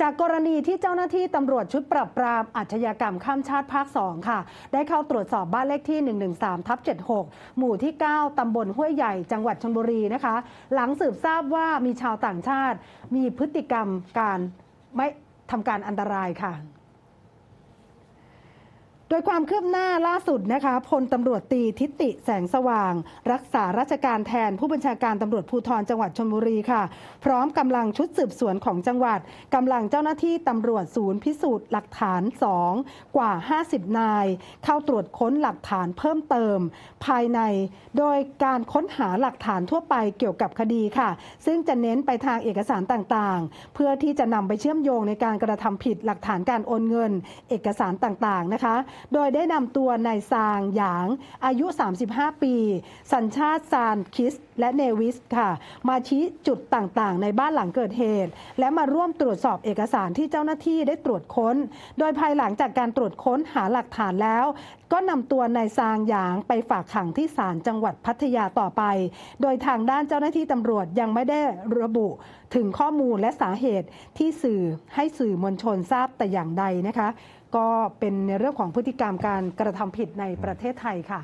จากกรณีที่เจ้าหน้าที่ตำรวจชุดปราบปรามอาชญากรรมข้ามชาติภาค 2 ค่ะ ได้เข้าตรวจสอบบ้านเลขที่ 113ทับ76 หมู่ที่ 9 ตำบลห้วยใหญ่จังหวัดชลบุรีนะคะ หลังสืบทราบว่ามีชาวต่างชาติ มีพฤติกรรมการไม่ทำการอันตรายค่ะ โดยความคืบหน้าล่าสุดนะคะพลตำรวจตีทิติแสงสว่าง รักษาราชการแทนผู้บัญชาการตำรวจภูธรจังหวัดชลบุรีค่ะ พร้อมกำลังชุดสืบสวนของจังหวัดกำลังเจ้าหน้าที่ตำรวจศูนย์พิสูจน์หลักฐาน 2 กว่า 50 นาย เข้าตรวจค้นหลักฐานเพิ่มเติม ภายใน โดยการค้นหาหลักฐานทั่วไปเกี่ยวกับคดีค่ะ ซึ่งจะเน้นไปทางเอกสารต่างๆ เพื่อที่จะนำไปเชื่อมโยงในการกระทำผิดหลักฐานการโอนเงิน เอกสารต่างๆนะคะโดยได้นำตัวนายซางหยางอายุ 35 ปี สัญชาติซานคิส และเนวิสค่ะ มาชี้จุดต่างๆ ในบ้านหลังเกิดเหตุ และมาร่วมตรวจสอบเอกสารที่เจ้าหน้าที่ได้ตรวจค้น โดยภายหลังจากการตรวจค้นหาหลักฐานแล้ว ก็นำตัวนายซางหยางไปฝากขังที่ศาลจังหวัดพัทยาต่อไป โดยทางด้านเจ้าหน้าที่ตำรวจยังไม่ได้ระบุถึงข้อมูลและสาเหตุที่สื่อให้สื่อมวลชนทราบแต่อย่างใดนะคะ ก็เป็นในเรื่องของพฤติกรรมการกระทำผิดในประเทศไทยค่ะ